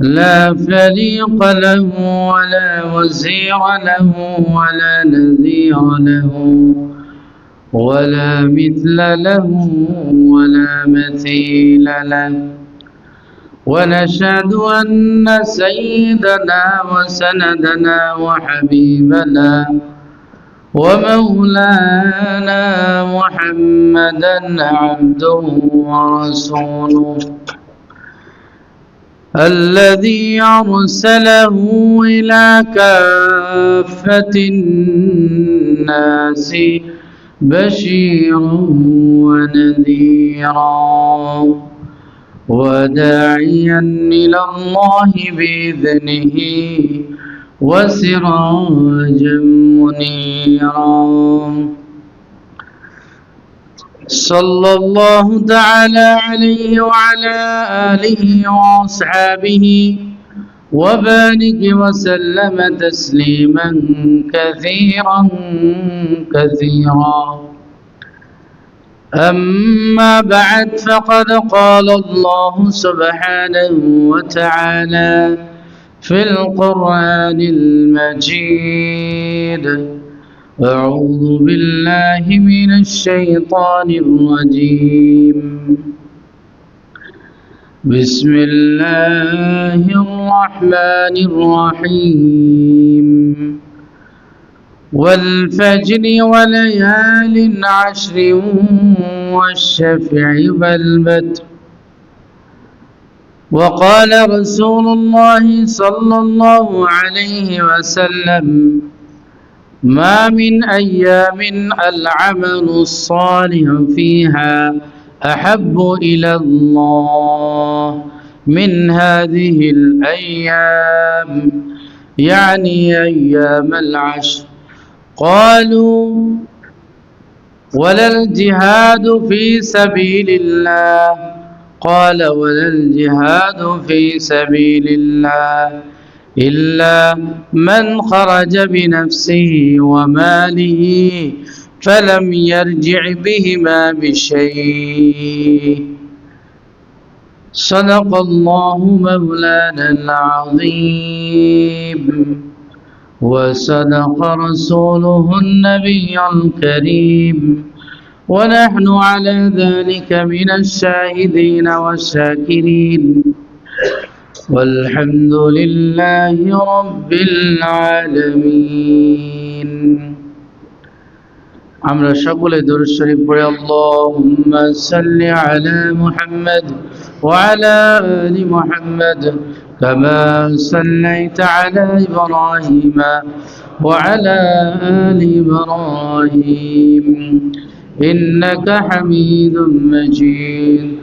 لا فريق له ولا وزير له ولا نذير له ولا مثل له ولا مثيل له. ونشهد أن سيدنا وسندنا وحبيبنا ومولانا محمدا عبده ورسوله. الذي أرسله إلى كافة الناس بشيرا ونذيرا وداعيا إلى الله بإذنه وسراجا منيرا صلى الله تعالى عليه وعلى آله وأصحابه وبارك وسلم تسليما كثيرا كثيرا. أما بعد فقد قال الله سبحانه وتعالى في القرآن المجيد. أعوذ بالله من الشيطان الرجيم. بسم الله الرحمن الرحيم. والفجر وليال عشر والشفع والبتر وقال رسول الله صلى الله عليه وسلم ما من أيام العمل الصالح فيها أحب إلى الله من هذه الأيام يعني أيام العشر. قالوا ولا الجهاد في سبيل الله. قال ولا الجهاد في سبيل الله. إلا من خرج بنفسه وماله فلم يرجع بهما بشيء. صدق الله مولانا العظيم. وصدق رسوله النبي الكريم. ونحن على ذلك من الشاهدين والشاكرين. والحمد لله رب العالمين আমরা সকলে দরুদ শরীফ পড়ে আল্লাহুম্মা সাল্লি আলা মুহাম্মদ ওয়া আলা আলি মুহাম্মদ كما صليت على إبراهيم وعلى آل إبراهيم إنك حميد مجيد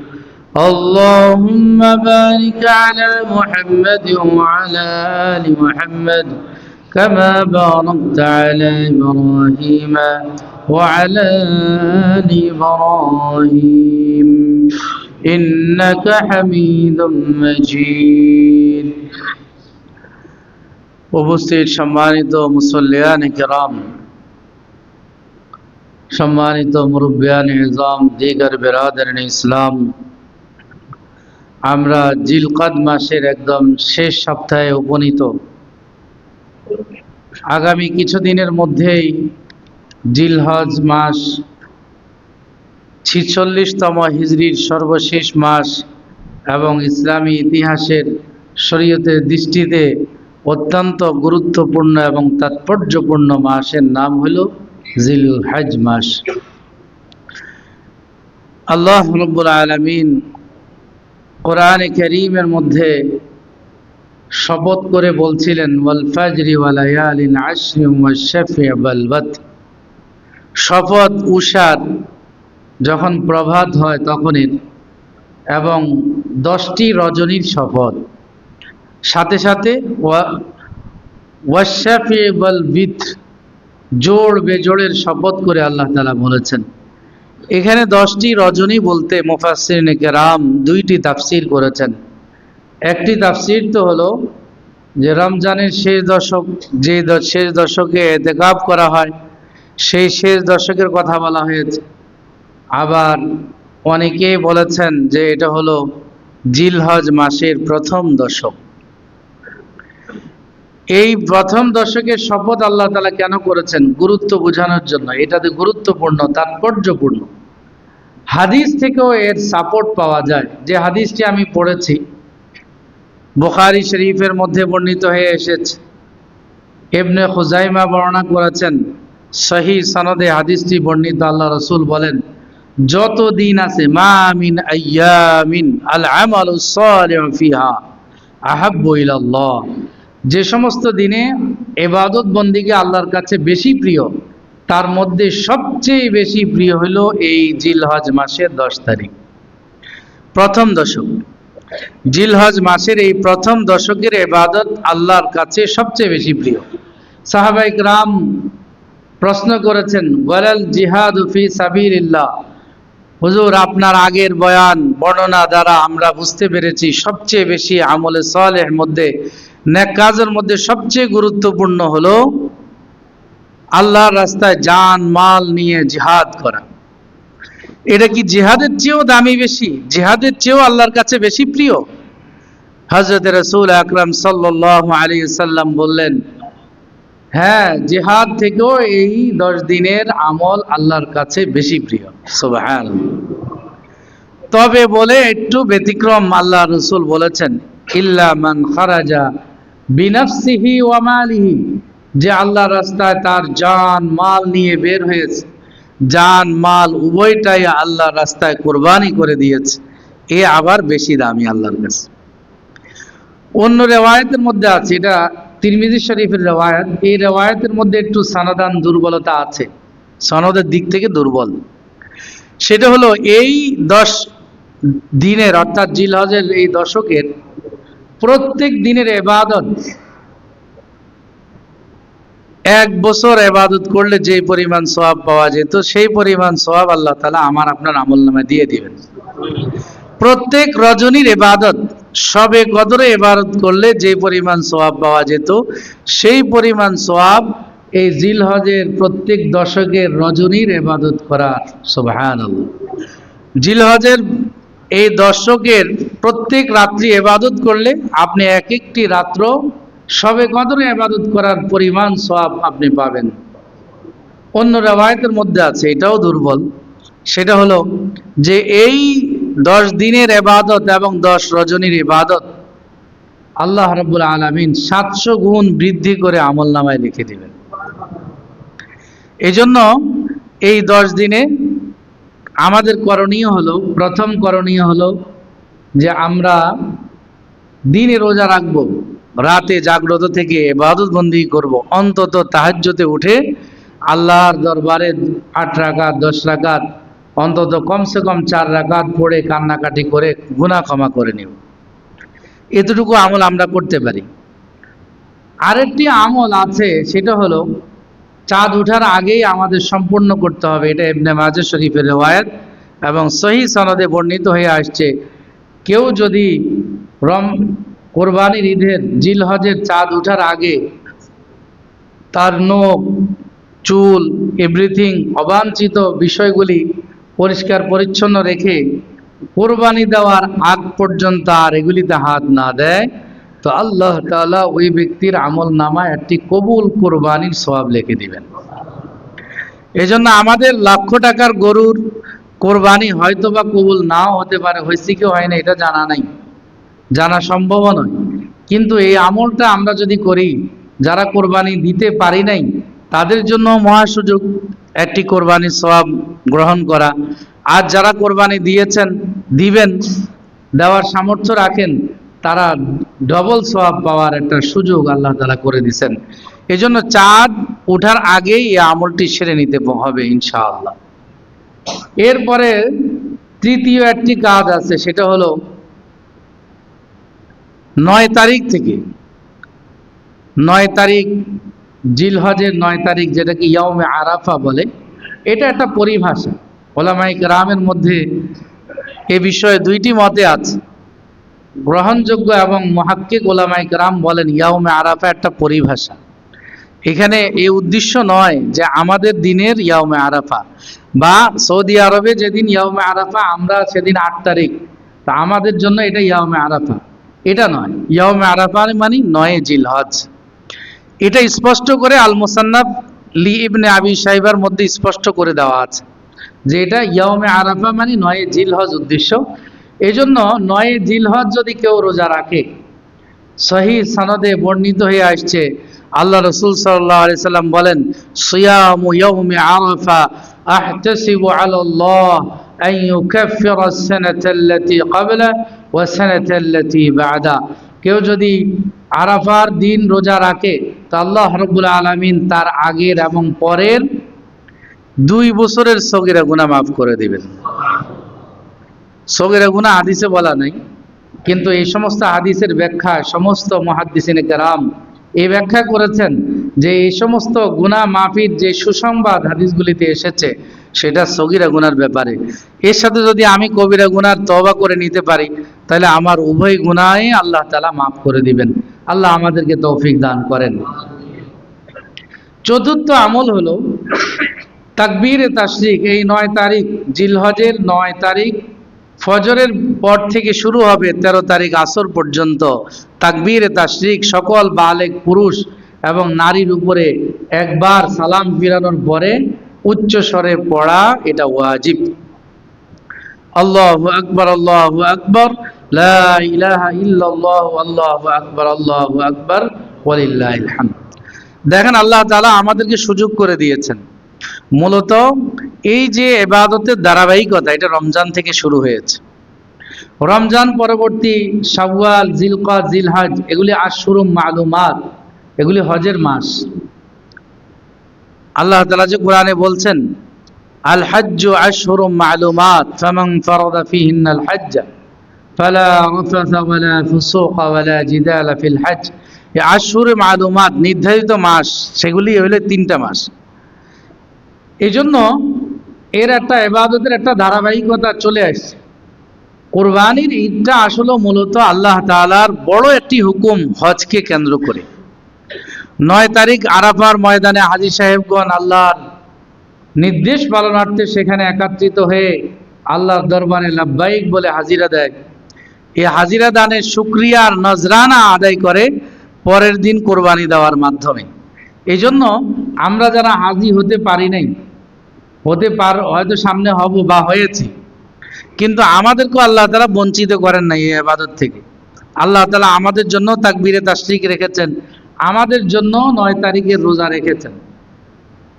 اللهم بارك على محمد وعلى آل محمد كما باركت على إبراهيم وعلى آل إبراهيم إنك حميد مجيد উপস্থিত সম্মানিত মুসল্লিয়ান কেরাম সম্মানিত মুরব্বিয়ান নিজাম দিগার বেরাদার ইসলাম আমরা জিলকাদ মাসের একদম শেষ সপ্তাহে উপনীত। আগামী কিছুদিনের মধ্যেই জিলহজ মাস, ছিচল্লিশতম হিজড়ির সর্বশেষ মাস এবং ইসলামী ইতিহাসের শরীয়তের দৃষ্টিতে অত্যন্ত গুরুত্বপূর্ণ এবং তাৎপর্যপূর্ণ মাসের নাম হল জিল হজ মাস। আল্লাহ রব্বুল আলমিন কোরআনে করিমের মধ্যে শপথ করে বলছিলেন শপথ উষার যখন প্রভাত হয় তখনই এবং দশটি রজনীর শপথ। সাথে সাথে ওয়া- ওয়াশাফি ওয়াল বিথ জোড় বেজোড়ের শপথ করে আল্লাহ তালা বলেছেন। এখানে দশটি রজনী বলতে মুফাসসিরিনে কেরাম দুইটি তাফসির করেছেন। একটি তাফসির তো হলো যে রমজানের শেষ দশক, যে শেষ দশকে এতেকাব করা হয়, সেই শেষ দশকের কথা বলা হয়েছে। আবার অনেকেই বলেছেন যে এটা হলো জিলহজ মাসের প্রথম দশক। এই প্রথম দশকের শপথ আল্লাহ তালা কেন করেছেন? গুরুত্ব বোঝানোর জন্য। এটাতে গুরুত্বপূর্ণ, তাৎপর্যপূর্ণ। হাদিস থেকেও এর সাপোর্ট পাওয়া যায়। যে হাদিসটি আমি পড়েছি, বুখারি শরীফের মধ্যে বর্ণিত হয়ে এসেছে। এবনে খুজাইমা বর্ণনা করেছেন সহি সনদে হাদিসটি বর্ণিত, আল্লাহ রসুল বলেন যত দিন আছে, মা মিন আইয়ামিন আল ফিহা যে সমস্ত দিনে এবাদত বন্দিকে আল্লাহর কাছে বেশি প্রিয়, তার মধ্যে সবচেয়ে বেশি প্রিয় হলো এই জিলহজ মাসের দশ তারিখ। প্রথম দশক। জিলহজ মাসের এই প্রথম দশকের এবাদত আল্লাহর কাছে সবচেয়ে বেশি প্রিয়। সাহাবাইক রাম প্রশ্ন করেছেন, ওয়ালাল জিহাদ ফি সাবিলিল্লাহ? হুজুর, আপনার আগের বয়ান, বর্ণনা দ্বারা আমরা বুঝতে পেরেছি, সবচেয়ে বেশি আমলে সালের মধ্যে নেক কাজের মধ্যে সবচেয়ে গুরুত্বপূর্ণ হলো আল্লাহর রাস্তায় জান মাল নিয়ে জিহাদ করা। এটা কি জিহাদের চেয়েও দামি বেশি? জিহাদের চেয়েও আল্লাহর কাছে বেশি প্রিয়? হজরত রসুল আকরাম সাল্লাহ আলী সাল্লাম বললেন হ্যাঁ জিহাদ থেকেও এই দশ দিনের আমল আল্লাহর কাছে বেশি প্রিয়। সুবহান তবে বলে একটু ব্যতিক্রম আল্লাহ রসুল বলেছেন, ইল্লা মান খারাজা বিনাফসিহি ওয়া মালিহি। যে আল্লাহ রাস্তায় তার জান, মাল নিয়ে বের হয়েছে। জান, মাল উভয়টাই আল্লাহ রাস্তায় কোরবানি করে দিয়েছে। এ আবার বেশি দামি আল্লাহর কাছে। অন্য রেওয়ায়তের মধ্যে আছে, এটা তিরমিজি শরীফের রেওয়ায়ত। এই রেওয়ায়তের মধ্যে একটু সানাদান দুর্বলতা আছে, সনদের দিক থেকে দুর্বল। সেটা হলো এই দশ দিনের, অর্থাৎ জিলহজের এই দশকের প্রত্যেক দিনের এবাদত। এক বছর এবাদত করলে যে পরিমাণ সোয়াব পাওয়া যেত, সেই পরিমাণ সোয়াব আল্লাহ তালা আমার আপনার আমল নামে দিয়ে দিবেন। প্রত্যেক রজনীর এবাদত, সবে কদরে এবাদত করলে যে পরিমাণ সোয়াব পাওয়া যেত, সেই পরিমাণ সোয়াব এই জিলহজের প্রত্যেক দশকের রজনীর এবাদত করার সোভান জিলহজের এই দশকের প্রত্যেক রাত্রি এবাদত করলে আপনি এক একটি রাত্র সবে কদরে এবাদত করার পরিমাণ সব আপনি পাবেন। অন্য রেওয়ায়তের মধ্যে আছে, এটাও দুর্বল। সেটা হলো যে এই দশ দিনের এবাদত এবং দশ রজনীর ইবাদত আল্লাহ রব্বুল আলমিন সাতশো গুণ বৃদ্ধি করে আমল নামায় লিখে দিবেন। এজন্য এই দশ দিনে আমাদের করণীয় হলো, প্রথম করণীয় হলো যে আমরা দিনে রোজা রাখব, রাতে জাগ্রত থেকে এবাদত বন্দি করব, অন্তত তাহাজ্যতে উঠে আল্লাহর দরবারে আট রাকাত, দশ রাকাত, অন্তত কমসে কম চার রাকাত পড়ে কান্নাকাটি করে গুনাহ ক্ষমা করে নিব। এতটুকু আমল আমরা করতে পারি। আরেকটি আমল আছে, সেটা হলো চাঁদ ওঠার আগেই আমাদের সম্পূর্ণ করতে হবে। এটা এমনি মাজাহ শরীফের রেওয়ায়ত এবং সহি সনদে বর্ণিত হয়ে আসছে। কেউ যদি রম, কোরবানির ঈদের জিল হজের চাঁদ ওঠার আগে তার নখ, চুল এভরিথিং অবাঞ্ছিত বিষয়গুলি পরিষ্কার পরিচ্ছন্ন রেখে কোরবানি দেওয়ার আগ পর্যন্ত আর এগুলিতে হাত না দেয়, তো আল্লাহ তালা ওই ব্যক্তির আমল নামায় একটি কবুল কোরবানির সওয়াব লিখে দিবেন। এজন্য আমাদের লক্ষ টাকার গরুর কোরবানি হয়তো বা কবুল নাও হতে পারে, হয়েছে কি হয় না এটা জানা নাই, জানা সম্ভব নয়। কিন্তু এই আমলটা আমরা যদি করি, যারা কোরবানি দিতে পারি নাই, তাদের জন্য মহা সুযোগ একটি কোরবানি সওয়াব গ্রহণ করা। আর যারা কোরবানি দিয়েছেন, দিবেন, দেওয়ার সামর্থ্য রাখেন, তারা ডবল সওয়াব পাওয়ার একটা সুযোগ আল্লাহ তালা করে দিছেন এজন্য চাঁদ ওঠার আগেই এই আমলটি সেরে নিতে হবে ইনশাআল্লাহ। এরপরে তৃতীয় একটি কাজ আছে, সেটা হলো নয় তারিখ থেকে, নয় তারিখ জিলহজের নয় তারিখ, যেটাকে ইয়মে আরাফা বলে, এটা একটা পরিভাষা। ওলামাই রামের মধ্যে এ বিষয়ে দুইটি মতে আছে। গ্রহণযোগ্য এবং মহাক্কিক ওলামাই রাম বলেন ইয়াউমে আরাফা একটা পরিভাষা। এখানে এই উদ্দেশ্য নয় যে আমাদের দিনের ইয়াউমে আরাফা বা সৌদি আরবে যেদিন ইয়াউমে আরাফা, আমরা সেদিন আট তারিখ। তা আমাদের জন্য এটা ইয়াউমে আরাফা। এটা নয়। ইয়াউমে আরাফা মানে নয় জিলহজ। এটা স্পষ্ট করে আল মুসান্নাব লি ইবনে আবি সাহেবার মধ্যে স্পষ্ট করে দেওয়া আছে যে এটা ইয়াউমে আরাফা মানে নয় জিলহজ উদ্দেশ্য। এজন্য নয় জিলহজ যদি কেউ রোজা রাখে সহি সনদে বর্ণিত হয়ে আসছে। আল্লাহ রসুল সাল্লাহ আলি সাল্লাম বলেন, সিয়ামু ইয়াউমি আরাফা আহতাসিবু আলাল্লাহ ইউকাফিরা আস-সানাতা আল্লাতী ক্বাবলা ওয়া সানাতা কেউ যদি আরাফার দিন রোজা রাখে, তো আল্লাহ রব্বুল আলামিন তার আগের এবং পরের দুই বছরের সগিরা গুনাহ মাফ করে দিবেন। সগিরা গুনাহ হাদিসে বলা নাই। কিন্তু এই সমস্ত হাদিসের ব্যাখ্যা, সমস্ত মহাদ্দিসিনে কেরাম এই ব্যাখ্যা করেছেন যে এই সমস্ত গুনাহ মাফির যে সুসংবাদ হাদিসগুলিতে এসেছে, সেটা সগিরা গুনার ব্যাপারে। এর সাথে যদি আমি কবিরা গুনার তবা করে নিতে পারি, তাহলে আমার উভয় গুনায় আল্লাহ তালা মাফ করে দিবেন। আল্লাহ আমাদেরকে তৌফিক দান করেন। চতুর্থ আমল হলো তাকবীর তাশরিক। এই নয় তারিখ, জিলহজের নয় তারিখ ফজরের পর থেকে শুরু হবে ১৩ তারিখ আসর পর্যন্ত। তাকবীর তাশরিক সকল বালেক পুরুষ এবং নারীর উপরে একবার সালাম ফিরানোর পরে উচ্চ স্বরে পড়া এটা ওয়াজিব। আল্লাহু আকবার আল্লাহু আকবার দেখেন আল্লাহ তাআলা আমাদেরকে সুযোগ করে দিয়েছেন। মূলত এই যে এবাদতের ধারাবাহিকতা, এটা রমজান থেকে শুরু হয়েছে। রমজান পরবর্তী শাওয়াল জিলকাত জিলহাজ, এগুলি আশুরুম মালুমাত, এগুলি হজের মাস। আল্লাহ তাআলা যে কোরআনে বলছেন, আল হজ্জ আশহুরুম মালুমাত, ফামান ফারাদা ফিহিন্নাল হজ্জ, ফালা রাফাথা ওয়ালা ফুসুকা ওয়ালা জিদালা ফিল হজ্জ। এই আশহুরে মালুমাত, নির্ধারিত মাস, সেগুলি হলো তিনটা মাস। এই জন্য এর একটা এবাদতের একটা ধারাবাহিকতা চলে আসছে। কোরবানির ঈদটা আসলে মূলত আল্লাহ তাআলার বড় একটি হুকুম হজকে কেন্দ্র করে। নয় তারিখ আরাফার ময়দানে হাজি সাহেবগণ আল্লাহর নির্দেশ পালনার্থে সেখানে একাত্রিত হয়ে আল্লাহর দরবারে লাব্বাইক বলে হাজিরা দেয়। এই হাজিরা দানের শুক্রিয়ার নজরানা আদায় করে পরের দিন কোরবানি দেওয়ার মাধ্যমে। এই জন্য আমরা যারা হাজি হতে পারি নাই হতে পার, হয়তো সামনে হব বা হয়েছি। কিন্তু আমাদেরকেও আল্লাহ তালা বঞ্চিত করেন না এই আবাদত থেকে। আল্লাহ তালা আমাদের জন্য তাকবীরে তাশরিক রেখেছেন। আমাদের জন্য নয় তারিখের রোজা রেখেছেন।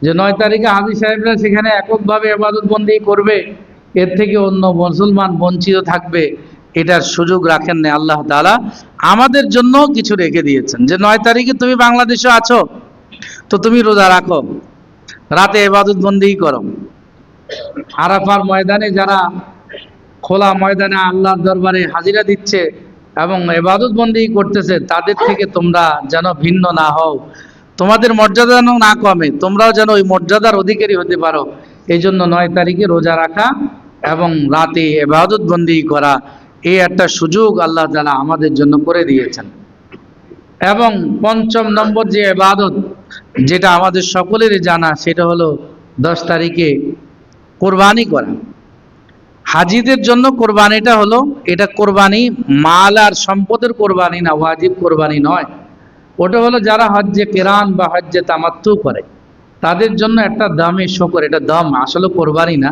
যে নয় তারিখে হাজি সাহেবরা সেখানে এককভাবে আবাদত বন্দি করবে, এর থেকে অন্য মুসলমান বঞ্চিত থাকবে, এটার সুযোগ রাখেন না আল্লাহ তাআলা। আমাদের জন্য কিছু রেখে দিয়েছেন। যে নয় তারিখে তুমি বাংলাদেশে আছো, তো তুমি রোজা রাখো। রাতে এবাদত বন্দি করো। আরাফার ময়দানে যারা খোলা ময়দানে আল্লাহর দরবারে হাজিরা দিচ্ছে এবং এবাদত বন্দি করতেছে, তাদের থেকে তোমরা যেন ভিন্ন না হও। তোমাদের মর্যাদা যেন না কমে, তোমরাও যেন ওই মর্যাদার অধিকারী হতে পারো। এই জন্য নয় তারিখে রোজা রাখা এবং রাতে এবাদত বন্দি করা, এই একটা সুযোগ আল্লাহ তালা আমাদের জন্য করে দিয়েছেন। এবং পঞ্চম নম্বর যে এবাদত যেটা আমাদের সকলেরই জানা, সেটা হলো দশ তারিখে কোরবানি করা। হাজিদের জন্য কোরবানিটা হলো, এটা কোরবানি মাল আর সম্পদের কোরবানি না, ওয়াজিব কোরবানি নয়। ওটা হলো যারা হজ্জে কেরান বা হজ্জে তামাত্তু করে, তাদের জন্য একটা দামে শকর, এটা দম, আসলে কোরবানি না।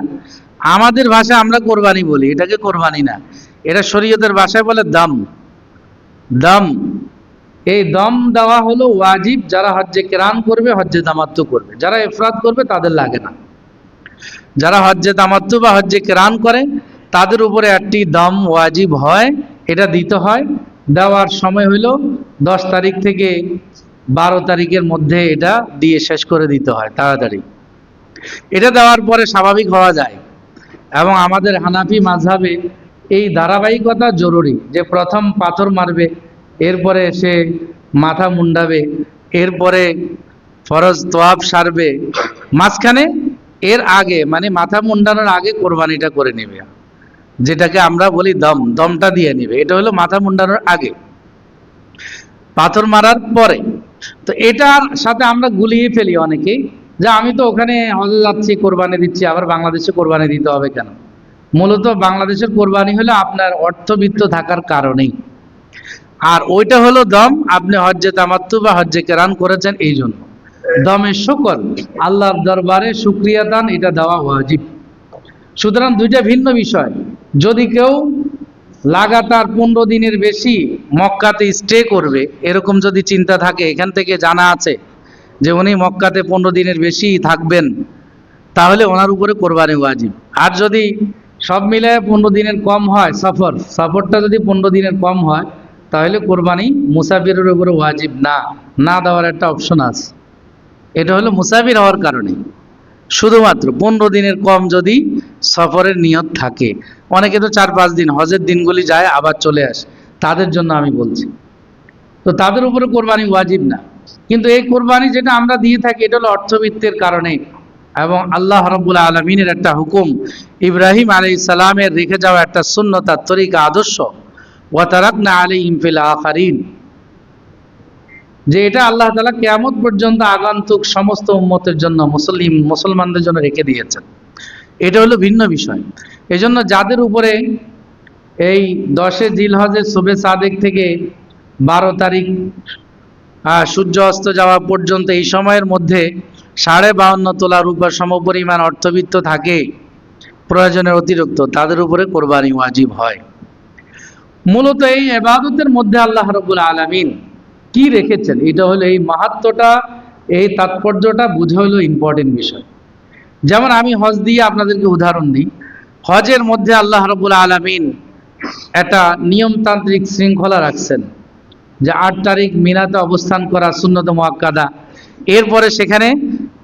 আমাদের ভাষায় আমরা কোরবানি বলি, এটাকে কোরবানি না। এটা শরীয়তের ভাষায় বলে দম। দম। এই দম দেওয়া হলো ওয়াজিব, যারা হজ্জে কেরান করবে, হজ্জে তামাত্তু করবে। যারা এফরাত করবে, তাদের লাগে না। যারা হজ্জে তামাত্তু বা হজ্জে কেরান করে, তাদের উপরে একটি দম ওয়াজিব হয়, এটা দিতে হয়। দেওয়ার সময় হইল দশ তারিখ থেকে বারো তারিখের মধ্যে এটা দিয়ে শেষ করে দিতে হয়, তাড়াতাড়ি। এটা দেওয়ার পরে স্বাভাবিক হওয়া যায়। এবং আমাদের হানাফি মাঝহাবে এই ধারাবাহিকতা জরুরি, যে প্রথম পাথর মারবে এরপরে সে মাথা মুন্ডাবে, এরপরে ফরজ তোয়াব সারবে। মাঝখানে এর আগে মানে মাথা মুন্ডানোর আগে কোরবানিটা করে নেবে। যেটাকে আমরা বলি দম, দমটা দিয়ে নেবে। এটা হলো মাথা মুন্ডানোর আগে। পাথর মারার পরে। তো এটার সাথে আমরা গুলিয়ে ফেলি অনেকেই যে আমি তো ওখানে হজে যাচ্ছি, কোরবানি দিচ্ছি, আবার বাংলাদেশে কোরবানি দিতে হবে কেন? মূলত বাংলাদেশের কোরবানি হলো আপনার অর্থবিত্ত থাকার কারণেই। আর ওইটা হলো দম। আপনি হজ্জে তামাত্তু বা হজ্জে কেরান করেছেন এই জন্য দমের শুকর, আল্লাহর দরবারে শুক্রিয়া দান, এটা দেওয়া ওয়াজিব। সুতরাং দুইটা ভিন্ন বিষয়। যদি কেউ লাগাতার পনেরো দিনের বেশি মক্কাতে স্টে করবে, এরকম যদি চিন্তা থাকে, এখান থেকে জানা আছে যে উনি মক্কাতে পনেরো দিনের বেশি থাকবেন, তাহলে ওনার উপরে কোরবানি ওয়াজিব। আর যদি সব মিলে পনেরো দিনের কম হয়, সফর, সফরটা যদি পনেরো দিনের কম হয় তাহলে কোরবানি মুসাফিরের উপরে ওয়াজিব না না দেওয়ার একটা অপশন আছে। এটা হলো মুসাফির হওয়ার কারণে। শুধুমাত্র পনেরো দিনের কম যদি সফরের নিয়ত থাকে। অনেকে তো চার পাঁচ দিন, হজের দিনগুলি যায়, আবার চলে আসে। তাদের জন্য আমি বলছি। তো তাদের উপরে কোরবানি ওয়াজিব না। কিন্তু এই কোরবানি যেটা আমরা দিয়ে থাকি, এটা হলো অর্থবিত্তের কারণে এবং আল্লাহ রব্বুল আলমিনের একটা হুকুম। ইব্রাহিম আলী সালামের রেখে যাওয়া একটা শূন্যতার তরিকা, আদর্শ। যে এটা আল্লাহ তালা কেয়ামত পর্যন্ত আগন্তুক সমস্ত উম্মতের জন্য, মুসলিম, মুসলমানদের জন্য রেখে দিয়েছেন। এটা হলো ভিন্ন বিষয়। এজন্য যাদের উপরে এই দশে জিলহজের শুভে সাদেক থেকে বারো তারিখ সূর্য অস্ত যাওয়া পর্যন্ত এই সময়ের মধ্যে সাড়ে বাউন্ন তোলা রূপার সমপরিমাণ অর্থবিত্ত থাকে প্রয়োজনের অতিরিক্ত, তাদের উপরে কোরবানি ওয়াজিব হয়। মূলত এই এবাদতের মধ্যে আল্লাহ রবুল আলমিন কি রেখেছেন? এটা হলো এই মাহাত্মটা, এই তাৎপর্যটা বুঝা হলো ইম্পর্টেন্ট বিষয়। যেমন আমি হজ দিয়ে আপনাদেরকে উদাহরণ দিই। হজের মধ্যে আল্লাহ রবুল আলমিন একটা নিয়মতান্ত্রিক শৃঙ্খলা রাখছেন যে আট তারিখ মিনাতে অবস্থান করা শূন্যত মোয়াক্কাদা এরপরে সেখানে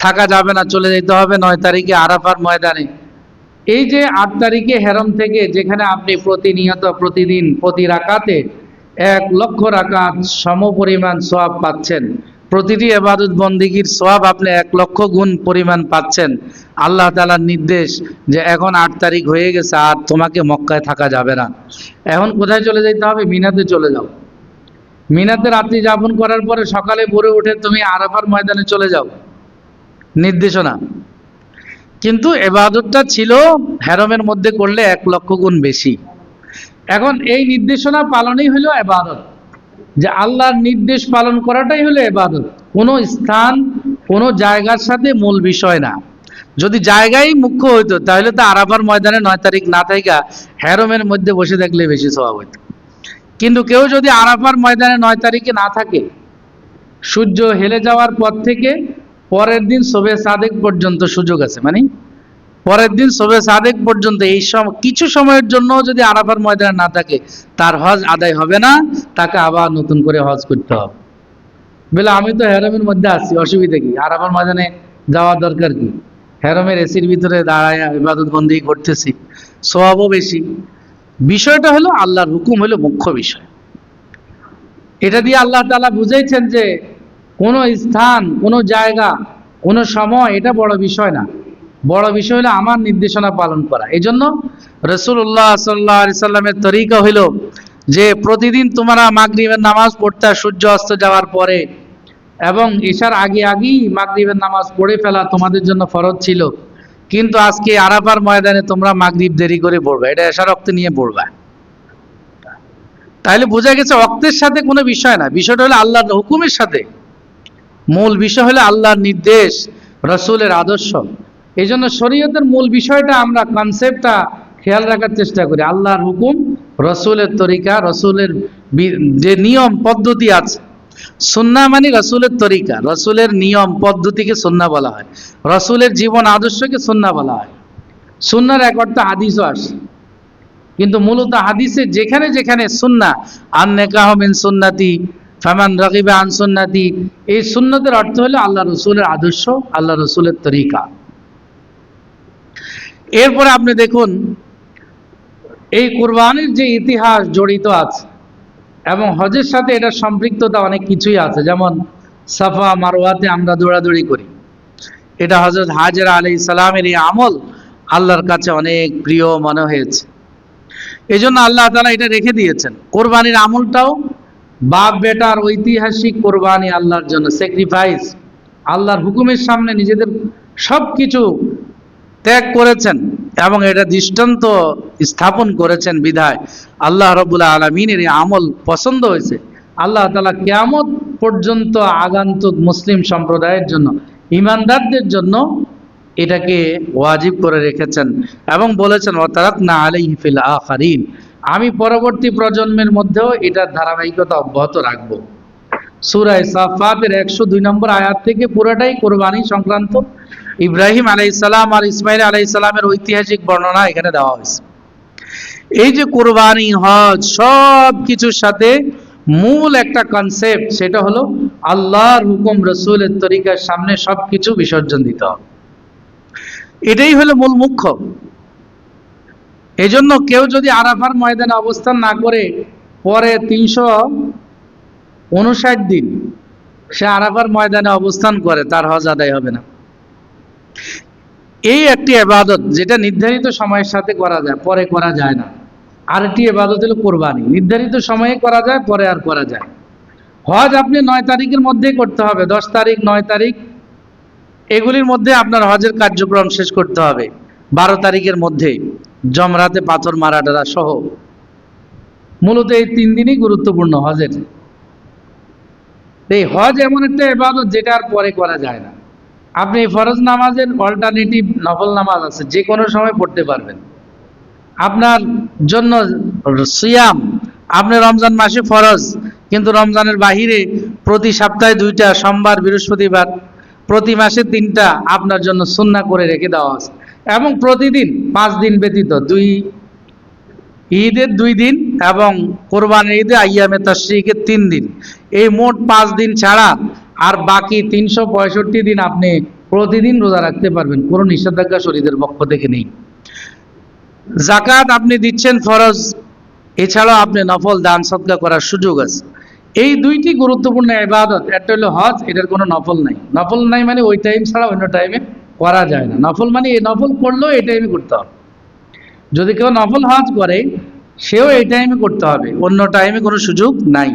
থাকা যাবে না, চলে যেতে হবে নয় তারিখে আরাফার ময়দানে। এই যে আট তারিখে হেরম থেকে যেখানে আপনি প্রতিনিয়ত, প্রতিদিন, প্রতি রাকাতে এক লক্ষ রাকাত সমপরিমাণ সোয়াব পাচ্ছেন। প্রতিটি এবাদত বন্দিগির সোয়াব আপনি এক লক্ষ গুণ পরিমাণ পাচ্ছেন। আল্লাহ তালার নির্দেশ যে এখন আট তারিখ হয়ে গেছে, আর তোমাকে মক্কায় থাকা যাবে না। এখন কোথায় চলে যেতে হবে? মিনাতে চলে যাও। মিনাতে রাত্রি যাপন করার পরে সকালে ভোরে উঠে তুমি আরাফার ময়দানে চলে যাও। নির্দেশনা। কিন্তু এবাদতটা ছিল হেরমের মধ্যে করলে এক লক্ষ গুণ বেশি। এখন এই নির্দেশনা পালনই হলো এবাদত। যে আল্লাহর নির্দেশ পালন করাটাই হলো এবাদত। কোনো স্থান, কোনো জায়গার সাথে মূল বিষয় না। যদি জায়গায় মুখ্য হইতো, তাহলে তো আরাফার ময়দানে নয় তারিখ না থাকা হেরমের মধ্যে বসে থাকলে বেশি স্বভাব হইতো। কিন্তু কেউ যদি আরাফার ময়দানে নয় তারিখে না থাকে, সূর্য হেলে যাওয়ার পর থেকে পরের দিন শোবে সাদেক পর্যন্ত সুযোগ আছে মানে? পরের দিন শোবে সাদেক পর্যন্ত এই সম, কিছু সময়ের জন্য যদি আরাফার ময়দানে না থাকে, তার হজ আদায় হবে না, তাকে আবার নতুন করে হজ করতে হবে। বলে, আমি তো হেরমের মধ্যে আছি, অসুবিধা কি? আরাফার ময়দানে যাওয়া দরকার কি? হেরমের এসির ভিতরে দাঁড়ায় ইবাদত বন্দি করতেছি সোয়াবও বেশি। বিষয়টা হলো আল্লাহর হুকুম হলো মুখ্য বিষয়। এটা দিয়ে আল্লাহ তালা বুঝাইছেন যে কোনো স্থান, কোনো জায়গা, কোনো সময় এটা বড় বিষয় না। বড় বিষয় হলো আমার নির্দেশনা পালন করা। এই জন্য রসুল্লাহ সাল্লাহ সাল্লামের তরিকা হইল যে প্রতিদিন তোমরা মাগরিবের নামাজ পড়তে সূর্য অস্ত যাওয়ার পরে এবং ঈশার আগে আগেই মাগরিবের নামাজ পড়ে ফেলা তোমাদের জন্য ফরজ ছিল। কিন্তু আজকে আরাফার ময়দানে তোমরা মাগরিব দেরি করে পড়বে। এটা এশা রক্ত নিয়ে পড়বা। তাহলে বোঝা গেছে অক্তের সাথে কোনো বিষয় না। বিষয়টা হলো আল্লাহর হুকুমের সাথে। মূল বিষয় হলো আল্লাহর নির্দেশ, রসুলের আদর্শ। এই জন্য শরীয়তের মূল বিষয়টা আমরা কনসেপ্টটা খেয়াল রাখার চেষ্টা করি। আল্লাহর হুকুম, রসুলের তরিকা, রসুলের যে নিয়ম, পদ্ধতি আছে। সুন্না মানে রসুলের তরিকা। রসুলের নিয়ম, পদ্ধতিকে সুন্না বলা হয়। রসুলের জীবন আদর্শকে সুন্না বলা হয়। সুন্নার এক অর্থ হাদিসও আসে কিন্তু মূলত হাদিসে যেখানে যেখানে সুন্না, আন নেকাহ মিন সুন্নাতি ফামান রাগিবা আন সুন্নাতি, এই সুন্নতের অর্থ হলো আল্লাহ রসুলের আদর্শ, আল্লাহ রসুলের তরিকা। এরপরে আপনি দেখুন, এই কোরবানির যে ইতিহাস জড়িত আছে এবং হজের সাথে এটা সম্পৃক্ততা অনেক কিছুই আছে। যেমন সাফা মারোয়াতে আমরা দৌড়াদৌড়ি করি। এটা হজরত হাজরা আলী সালামের এই আমল আল্লাহর কাছে অনেক প্রিয় মনে হয়েছে। এই জন্য আল্লাহ তালা এটা রেখে দিয়েছেন। কোরবানির আমলটাও বাপ বেটার ঐতিহাসিক কোরবানি আল্লাহর জন্য স্যাক্রিফাইস আল্লাহর হুকুমের সামনে নিজেদের সব কিছু ত্যাগ করেছেন এবং এটা দৃষ্টান্ত স্থাপন করেছেন বিধায়। আল্লাহ রবুল্লা আলমিনের এই আমল পছন্দ হয়েছে। আল্লাহ তালা কেয়ামত পর্যন্ত আগান্তক মুসলিম সম্প্রদায়ের জন্য ইমানদারদের জন্য এটাকে ওয়াজিব করে রেখেছেন এবং বলেছেন অতারাক না আলাই ফিল আখারিন। আমি পরবর্তী প্রজন্মের মধ্যেও এটার ধারাবাহিকতা অব্যাহত রাখব। সুরায় সাফাতের একশো দুই নম্বর আয়াত থেকে পুরোটাই কোরবানি সংক্রান্ত ইব্রাহিম আলাইসালাম আর ইসমাইল আলাইসালামের ঐতিহাসিক বর্ণনা এখানে দেওয়া হয়েছে। এই যে কোরবানি, হজ, সব কিছুর সাথে মূল একটা কনসেপ্ট সেটা হলো আল্লাহর হুকুম, রসুলের তরিকার সামনে সবকিছু বিসর্জন দিতে হবে। এটাই হলো মূল মুখ্য। এজন্য কেউ যদি আরাফার ময়দানে অবস্থান না করে পরে তিনশো উনষাট দিন সে আরাফার ময়দানে অবস্থান করে, তার হজ আদায় হবে না। এই একটি এবাদত যেটা নির্ধারিত সময়ের সাথে করা যায়, পরে করা যায় না। আরেকটি এবাদত হলো কোরবানি। নির্ধারিত সময়ে করা যায়, পরে আর করা যায়। হজ আপনি নয় তারিখের মধ্যেই করতে হবে। দশ তারিখ, নয় তারিখ, এগুলির মধ্যে আপনার হজের কার্যক্রম শেষ করতে হবে। বারো তারিখের মধ্যে জমরাতে পাথর মারাটারা সহ মূলত এই তিন দিনই গুরুত্বপূর্ণ হজের। এই হজ এমন একটা এবাদত যেটা আর পরে করা যায় না। আপনি ফরজ নামাজের অল্টারনেটিভ নফল নামাজ আছে, যে কোনো সময় পড়তে পারবেন। আপনার জন্য সিয়াম, আপনি রমজান মাসে ফরজ, কিন্তু রমজানের বাহিরে প্রতি সপ্তাহে দুইটা, সোমবার, বৃহস্পতিবার, প্রতি মাসে তিনটা আপনার জন্য সুন্না করে রেখে দেওয়া আছে। এবং প্রতিদিন পাঁচ দিন ব্যতীত দুই ঈদের দুই দিন এবং কোরবানির ঈদে আইয়ামে তাশ্রিকের তিন দিন। এই মোট পাঁচ দিন ছাড়া আর বাকি তিনশো পঁয়ষট্টি দিন আপনি প্রতিদিন রোজা রাখতে পারবেন, কোনো নিষেধাজ্ঞা শরীরের পক্ষ থেকে নেই। জাকাত আপনি দিচ্ছেন ফরজ, এছাড়াও আপনি নফল দান সৎকা করার সুযোগ আছে। এই দুইটি গুরুত্বপূর্ণ ইবাদত, একটা হলো হজ, এটার কোনো নফল নাই। নফল নাই মানে ওই টাইম ছাড়া অন্য টাইমে করা যায় না। নফল মানে এই নফল করলেও এই টাইমে করতে হবে। যদি কেউ নফল হজ করে, সেও এই টাইমে করতে হবে। অন্য টাইমে কোনো সুযোগ নাই।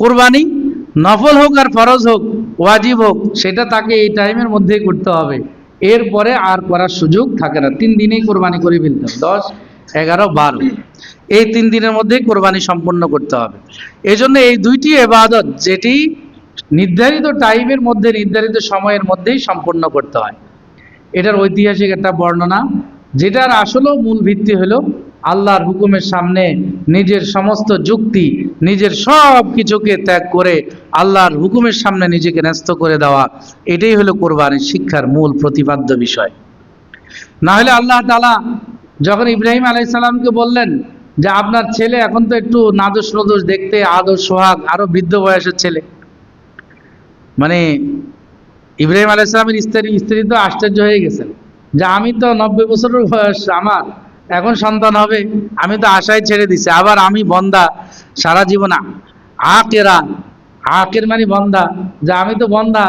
কোরবানি নফল হোক আর ফরজ হোক, ওয়াজিব হোক, সেটা তাকে এই টাইমের মধ্যেই করতে হবে। এরপরে আর করার সুযোগ থাকে না। তিন দিনেই কোরবানি করে ফেলতে হবে। দশ, এগারো, বারো। এই তিন দিনের মধ্যেই কোরবানি সম্পন্ন করতে হবে। এই জন্য এই দুইটি এবাদত যেটি নির্ধারিত টাইমের মধ্যে, নির্ধারিত সময়ের মধ্যেই সম্পন্ন করতে হয়। এটার ঐতিহাসিক একটা বর্ণনা, যেটার আসলেও মূল ভিত্তি হলো আল্লাহর হুকুমের সামনে নিজের সমস্ত যুক্তি, নিজের সব কিছুকে ত্যাগ করে আল্লাহর হুকুমের সামনে নিজেকে ন্যস্ত করে দেওয়া, এটাই হলো কোরবানির শিক্ষার মূল প্রতিপাদ্য বিষয়। না হলে আল্লাহ তালা যখন ইব্রাহিম আলাইসাল্লামকে বললেন যে, আপনার ছেলে এখন তো একটু নাদোষ নদোষ দেখতে আদর সোহাগ আরও বৃদ্ধ বয়সের ছেলে। মানে ইব্রাহিম আলাইসালামের স্ত্রী স্ত্রী তো আশ্চর্য হয়ে গেছেন যে আমি তো নব্বই বছরের বয়স, আমার এখন সন্তান হবে, আমি তো আশায় ছেড়ে দিছি, আবার আমি বন্দা সারা জীবন আকেরা, আকের মানে বন্দা, যে আমি তো বন্দা।